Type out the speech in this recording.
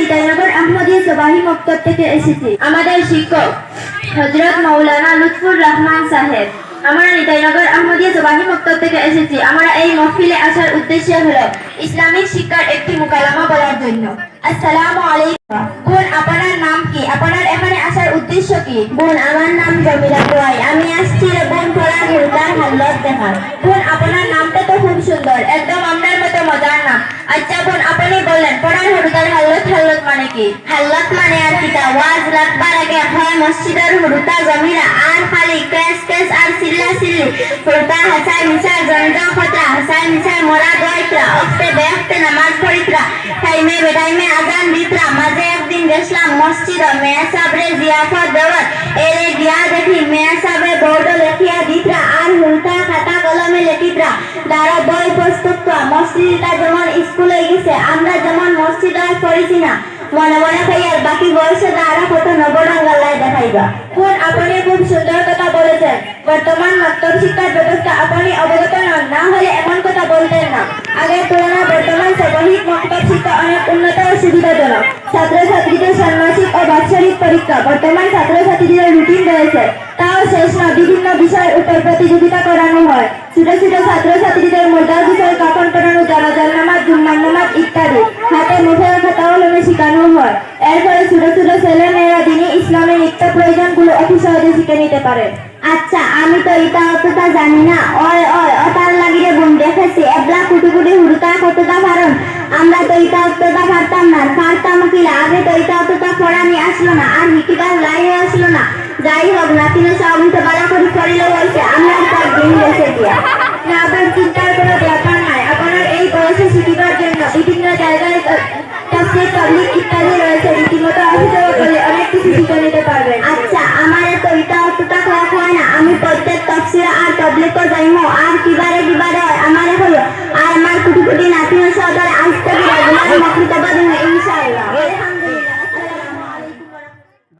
নিতাইনগর আহমদিয়া সবাহি মক্তব থেকে এসেছি। আমাদের শিক্ষক হজরত মৌলানা লুৎফুর রহমান সাহেব আমরা নিতাইনগর আহমদিয়া সবাহি মক্তব থেকে এসেছি। আমরা এই মহফিলে আসার উদ্দেশ্য হলো ইসলামিক শিক্ষার একটি মুকালামা বলার জন্য। আসসালামু আলাইকুম। বোন আপনার নাম কি? আপনার এখানে আসার উদ্দেশ্য কি? বোন আমার নাম জমিলা কোয়াই আমি আসছি বোন পড়ার হুলকার হাল্লত দেখার বোন আপনার নামটা তো খুব সুন্দর একদম আপনার মতো মজার নাম। আচ্ছা বোন, আপনি বললেন পড়ার হাল্লত মানে কি হাল্লত মানে আর কিতা ওয়াজ রাখবার আগে হয় মসজিদের হুরুতা জমিরা। আর খালি কেস কেস, আর সিল্লা সিল্লি। হুরুতা হাসাই মিসাই জনজন খতরা হাসাই মিসাই মোরা দইতরা অক্তে বেহতে নামাজ পড়িতরা। টাইমে বেটাইমে আজান দিতরা। মাঝে একদিন গেছিলাম মসজিদ মেয়া সাবরে জিয়াফত দেওয়ার। এরে গিয়া দেখি মেয়া সাবরে বোর্ড লেখিয়া দিতরা আর হুলতা খাতা কলমে লেখিতরা। দ্বারা বই পুস্তক মসজিদটা যেমন স্কুলে গেছে, আমরা যেমন মসজিদ আর পড়েছি না। মনে মনে খাই আর বাকি বয়সে দ্বারা কত নবরঙ্গাল্লায় দেখাইবা? কোন আপনি খুব সুন্দর কথা বলেছেন। বর্তমান মক্তব শিক্ষার ব্যবস্থা আপনি অবগত নন না হলে এমন কথা বলতেন না। আগের তুলনায় বর্তমান সাময়িক মক্তব শিক্ষা অনেক উন্নত ও সুবিধাজনক। ছাত্রছাত্রীদের ষান্মাসিক ও বাৎসরিক পরীক্ষা বর্তমান ছাত্রছাত্রীদের রুটিন রয়েছে। তাও শেষ নয় বিভিন্ন বিষয়ের উপর প্রতিযোগিতা করানো হয়। ছোট ছোট ছাত্রছাত্রীদের মোটার নিত্য প্রয়োজনগুলো অতি সহজে শিখে নিতে পারে। আচ্ছা আমি তো এটা অতটা জানি না। ওই ওই, ওটার লাগিয়ে বোন দেখেছি, এবলা কুটি কুটি হুড়কা কতটা কারণ আমরা তো এটা অতটা পারতাম না। পারতাম কি আগে তো এটা অতটা পড়ানি আসলো না, আর হিকিবার লাইও আসলো না। যাই হোক, নাতিনো সব তো বাড়া করে করিলে হয়েছে আমরা তার দিন গেছে দিয়া না আবার চিন্তার কোনো ব্যাপার নাই। আপনার এই বয়সে শিখিবার জন্য বিভিন্ন জায়গায় তাফসীর পাবলিক ইত্যাদি রয়েছে। রীতিমতো অভিযোগ করলে অনেক কিছু শিখে